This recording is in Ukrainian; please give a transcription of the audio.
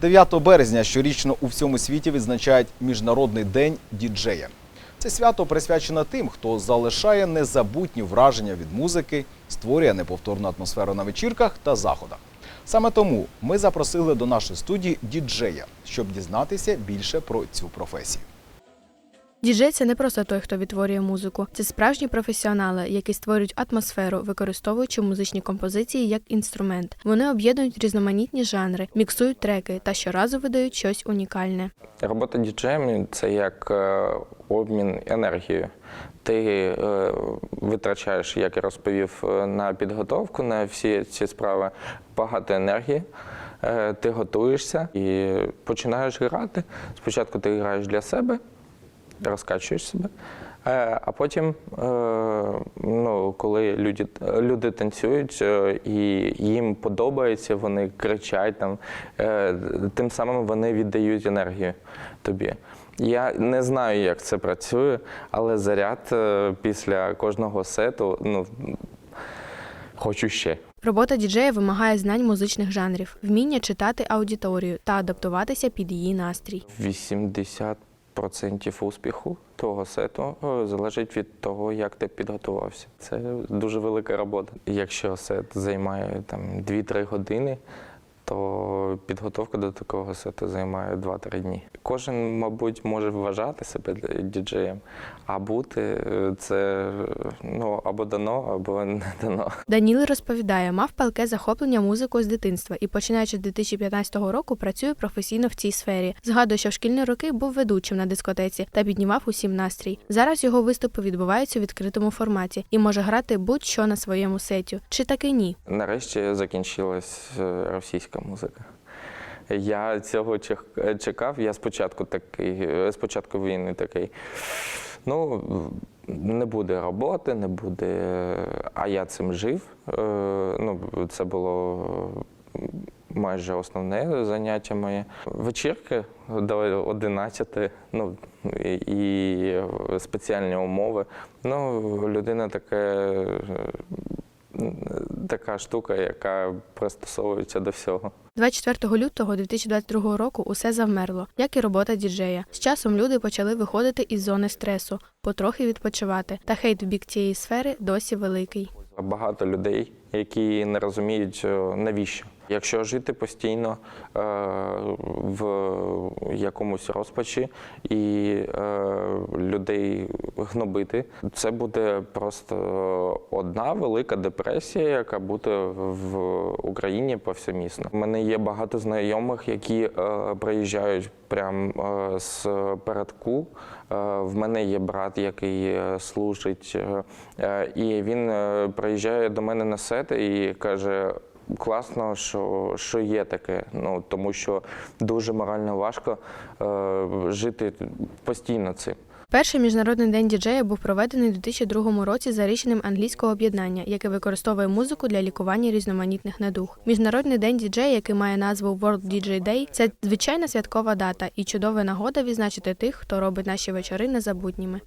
9 березня щорічно у всьому світі відзначають Міжнародний день діджея. Це свято присвячено тим, хто залишає незабутні враження від музики, створює неповторну атмосферу на вечірках та заходах. Саме тому ми запросили до нашої студії діджея, щоб дізнатися більше про цю професію. Діджей це не просто той, хто відтворює музику. Це справжні професіонали, які створюють атмосферу, використовуючи музичні композиції як інструмент. Вони об'єднують різноманітні жанри, міксують треки та щоразу видають щось унікальне. Робота діджеєм це як е, обмін енергією. Ти е, витрачаєш, як я розповів, е, на підготовку на всі ці справи багато енергії. Ти готуєшся і починаєш грати. Спочатку ти граєш для себе, розкачуєш себе. Е, А потім, е, ну, коли люди, люди танцюють е, і їм подобається, вони кричать там, тим самим вони віддають енергію тобі. Я не знаю, як це працює, але заряд після кожного сету, ну, хочу ще. Робота діджея вимагає знань музичних жанрів, вміння читати аудиторію та адаптуватися під її настрій. 80% успіху того сету е, залежить від того, як ти підготувався. Це дуже велика робота. Якщо сет займає там 2-3 години, то підготовка до такого сету займає 2-3 дні. Кожен, мабуть, може вважати себе діджеєм, а бути е, це ну, або дано, або не дано. Даніл розповідає, мав палке захоплення музикою з дитинства і, починаючи з 2015 року, працює професійно в цій сфері. Згадує, що в шкільні роки був ведучим на дискотеці та піднімав усім настрій. Зараз його виступи відбуваються у відкритому форматі і може грати будь-що на своєму сеті. Чи таки ні? Нарешті закінчилась е, російська музика. Я цього чекав. Я спочатку такий, спочатку війни такий. Ну, не буде роботи, не буде. А я цим жив. Е, Ну, це було майже основне заняття моє. Вечірки до 11, ну і спеціальні умови. Ну, людина таке така штука, яка пристосовується до всього. 24 лютого 2022 року усе завмерло, як і робота діджея. З часом люди почали виходити із зони стресу, потрохи відпочивати. Та хейт в бік цієї сфери досі великий. Багато людей, які не розуміють, е, навіщо. Якщо жити постійно е, в якомусь розпачі і е, людей гнобити, це буде просто одна велика депресія, яка буде в Україні повсемісно. У мене є багато знайомих, які е, приїжджають прямо е, з передку. Е, В мене є брат, який служить, і він приїжджає до мене на сет і каже. Класно, що, що є таке. Ну тому що дуже морально важко жити постійно цим. Перший міжнародний день діджея був проведений у 2002 році за рішенням англійського об'єднання, яке використовує музику для лікування різноманітних недуг. Міжнародний день діджея, який має назву World DJ Day, це звичайна святкова дата і чудова нагода відзначити тих, хто робить наші вечори незабутніми.